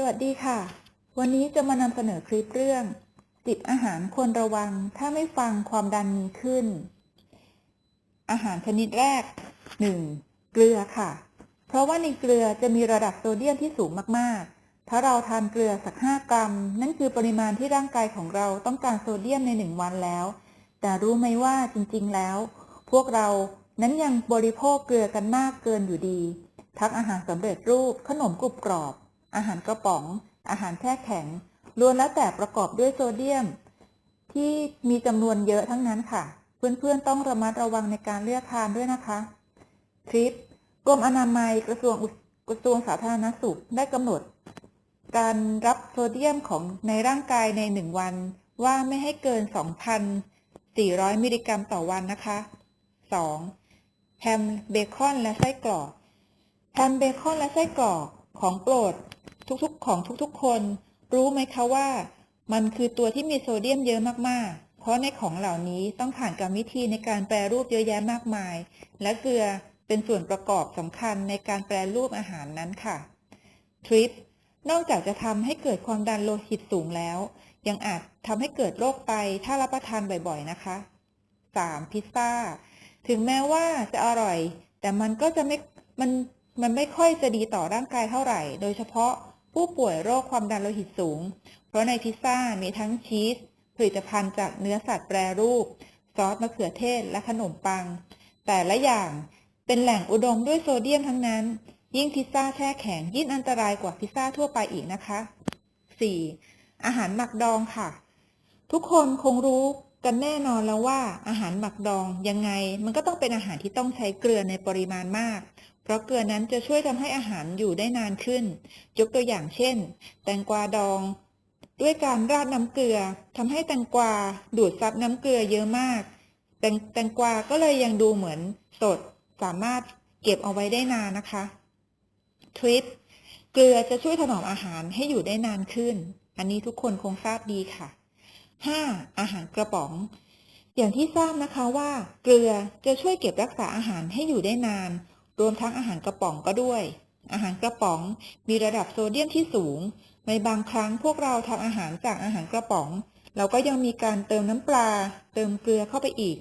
สวัสดีค่ะ วันนี้จะมานำเสนอคลิปเรื่องติดอาหารควรระวัง ถ้าไม่ฟังความดันมีขึ้น อาหารชนิดแรก 1. เกลือค่ะ เพราะว่าในเกลือจะมีระดับโซเดียมที่สูงมากๆ ถ้าเราทานเกลือสัก 5 กรัม นั่นคือปริมาณที่ร่างกายของเราต้องการโซเดียมใน 1 วันแล้ว แต่รู้ไหมว่าจริงๆแล้ว พวกเรานั้นยังบริโภคเกลือกันมากเกินอยู่ดี ทั้งอาหารสำเร็จรูปขนมกรุบกรอบ อาหารกระป๋อง อาหารแช่แข็งล้วนแล้วแต่ประกอบด้วยโซเดียม ที่มีจำนวนเยอะทั้งนั้นค่ะ เพื่อนๆต้องระมัดระวังในการเลือกทานด้วยนะคะคลิปกรมอนามัยกระทรวงกระทรวงสาธารณสุขได้กำหนด การรับโซเดียมของในร่างกายในหนึ่งวันว่าไม่ให้เกิน 2,400 มิลลิกรัมต่อวันนะคะ 2. แฮมเบคอนและไส้กรอกแฮมเบคอนและไส้กรอก ของโปรดทุกๆ ของทุกๆ คน รู้ไหมคะว่า มันคือตัวที่มีโซเดียมเยอะมากๆ เพราะในของเหล่านี้ต้องผ่านกรรมวิธีในการแปรรูปเยอะแยะมากมาย และเกลือเป็นส่วนประกอบสำคัญในการแปรรูปอาหารนั้นค่ะทริปนอกจากจะทำให้เกิดความดันโลหิตสูงแล้ว ยังอาจทำให้เกิดโรคไตถ้ารับประทานบ่อยๆนะคะ 3. พิซซ่า ถึงแม้ว่าจะอร่อย แต่มันก็จะไม่มัน มันไม่ค่อยจะดีต่อร่างกายเท่าไหร่ โดยเฉพาะผู้ป่วยโรคความดันโลหิตสูง เพราะในพิซซ่ามีทั้งชีส ผลิตภัณฑ์จากเนื้อสัตว์แปรรูป ซอสมะเขือเทศและขนมปัง แต่ละอย่างเป็นแหล่งอุดมด้วยโซเดียมทั้งนั้น ยิ่งพิซซ่าแช่แข็งยิ่งอันตรายกว่าพิซซ่าทั่วไปอีกนะคะ 4. อาหารหมักดองค่ะ ทุกคนคงรู้กันแน่นอนแล้วว่าอาหารหมักดองยังไงมันก็ต้องเป็นอาหารที่ต้องใช้เกลือในปริมาณมาก เพราะเกลือนั้นจะช่วยทำให้อาหารอยู่ได้นานขึ้น ยกตัวอย่างเช่น แตงกวาดอง ด้วยการราดน้ำเกลือทำให้แตงกวาดูดซับน้ำเกลือเยอะมาก แตงแตงกวาก็เลยยังดูเหมือนสด สามารถเก็บเอาไว้ได้นานนะคะทริปเกลือจะช่วยถนอมอาหารให้อยู่ได้นานขึ้น อันนี้ทุกคนคงทราบดีค่ะ 5. อาหารกระป๋อง อย่างที่ทราบนะคะว่า เกลือจะช่วยเก็บรักษาอาหารให้อยู่ได้นาน รวมทั้งอาหารกระป๋องก็ด้วย อาหารกระป๋องมีระดับโซเดียมที่สูง ในบางครั้งพวกเราทำอาหารจากอาหารกระป๋อง เราก็ยังมีการเติมน้ำปลา เติมเกลือเข้าไปอีก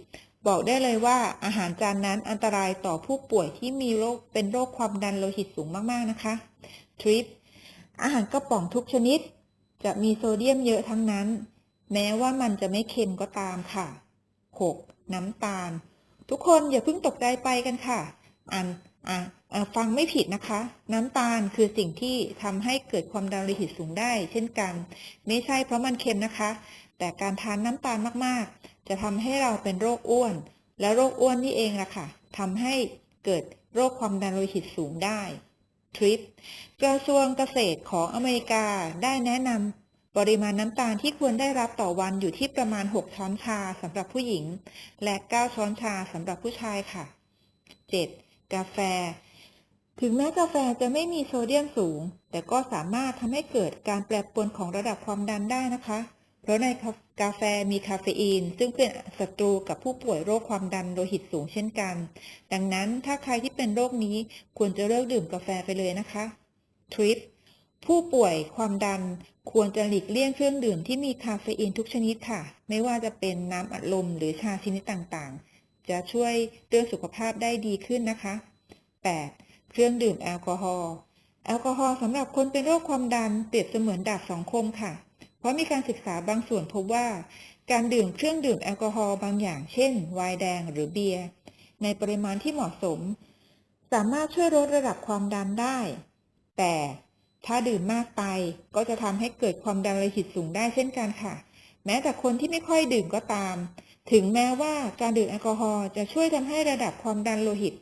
บอกได้เลยว่าอาหารจานนั้นอันตรายต่อผู้ป่วยที่มีโรคเป็นโรคความดันโลหิตสูงมากๆนะคะทริปอาหารกระป๋องทุกชนิด จะมีโซเดียมเยอะทั้งนั้น แม้ว่ามันจะไม่เค็มก็ตามค่ะ 6. น้ำตาล ทุกคนอย่าเพิ่งตกใจไปกันค่ะ อ่านอ่าอ่าฟังไม่ผิดนะคะ น้ำตาลคือสิ่งที่ทำให้เกิดความดันโลหิตสูงได้ เช่นกัน ไม่ใช่เพราะมันเค็มนะคะ แต่การทานน้ำตาลมากๆ จะทำให้เราเป็นโรคอ้วน และโรคอ้วนนี่เองล่ะค่ะทำให้เกิดโรคความดันโลหิตสูงได้ทริปกระทรวงเกษตรของอเมริกาได้แนะนำปริมาณน้ำตาลที่ควรได้รับต่อวันอยู่ที่ประมาณ 6 ช้อนชาสำหรับผู้หญิง และ 9 ช้อนชาสำหรับผู้ชายค่ะ 7. กาแฟ ถึงแม้กาแฟจะไม่มีโซเดียมสูง แต่ก็สามารถทำให้เกิดการแปรปรวนของระดับความดันได้นะคะ เพราะในกาแฟมีคาเฟอีน ซึ่งเป็นศัตรูกับผู้ป่วยโรคความดันโลหิตสูงเช่นกัน ดังนั้นถ้าใครที่เป็นโรคนี้ควรจะเลิกดื่มกาแฟไปเลยนะคะทริปผู้ป่วยความดันควรจะหลีกเลี่ยงเครื่องดื่มที่มีคาเฟอีนทุกชนิดค่ะ ไม่ว่าจะเป็นน้ำอัดลมหรือชาชนิดต่างๆ จะช่วยเรื่องสุขภาพได้ดีขึ้นนะคะ 8. เครื่องดื่มแอลกอฮอล์แอลกอฮอล์สำหรับคนเป็นโรคความดันเปรียบเสมือนดาบสองคมค่ะ เพราะมีการศึกษาบางส่วนพบว่า การดื่มเครื่องดื่มแอลกอฮอล์บางอย่างเช่น ไวน์แดงหรือเบียร์ในปริมาณที่เหมาะสม สามารถช่วยลดระดับความดันได้ แต่ถ้าดื่มมากไปก็จะทำให้เกิดความดันโลหิตสูงได้เช่นกันค่ะ แม้แต่คนที่ไม่ค่อยดื่มก็ตาม ถึงแม้ว่าการดื่มแอลกอฮอล์จะช่วยทำให้ระดับความดันโลหิต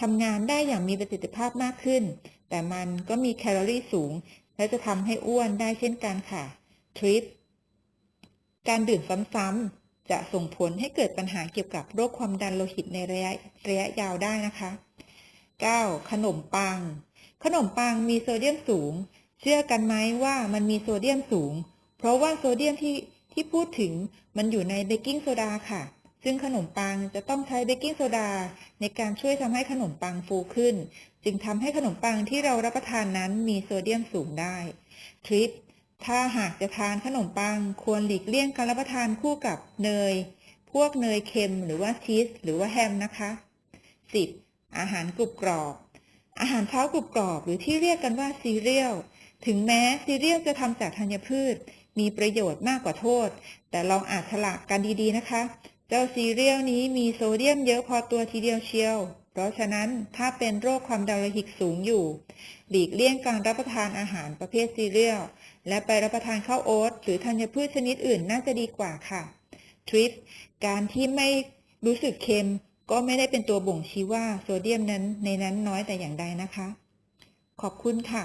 ทำงานได้อย่างมีประสิทธิภาพมากขึ้น แต่มันก็มีแคลอรี่สูง และจะทำให้อ้วนได้เช่นกันค่ะ ทริป การดื่มซ้ำๆจะส่งผลให้เกิดปัญหาเกี่ยวกับโรคความดันโลหิตในระยะระยะยาวได้นะคะ 9. ขนมปัง ขนมปังมีโซเดียมสูง เชื่อกันไหมว่ามันมีโซเดียมสูง เพราะว่าโซเดียมที่ ที่พูดถึงมันอยู่ในเบกกิ้งโซดาค่ะ ซึ่งขนมปังจะต้องใช้เบกกิ้งโซดาในการช่วยทำให้ขนมปังฟูขึ้น จึงทำให้ขนมปังที่เรารับประทานนั้นมีโซเดียมสูงได้ทริปถ้าหากจะทานขนมปังควรหลีกเลี่ยงการรับประทานคู่กับเนย พวกเนยเค็มหรือว่าชีสหรือว่าแฮมนะคะ 10. อาหารกรุบกรอบ อาหารเช้ากรุบกรอบหรือที่เรียกกันว่าซีเรียล ถึงแม้ซีเรียลจะทำจากธัญพืช มีประโยชน์มากกว่าโทษ แต่ลองอ่านฉลากกันดีๆนะคะ เจ้าซีเรียลนี้มีโซเดียมเยอะพอตัวทีเดียวเชียว เพราะฉะนั้นถ้าเป็นโรคความดันโลหิตสูงอยู่ หลีกเลี่ยงการรับประทานอาหารประเภทซีเรียล และไปรับประทานข้าวโอ๊ตหรือธัญพืชชนิดอื่นน่าจะดีกว่าค่ะทริปการที่ไม่รู้สึกเค็มก็ไม่ได้เป็นตัวบ่งชี้ว่าโซเดียมนั้นในนั้นน้อยแต่อย่างใดนะคะ ขอบคุณค่ะ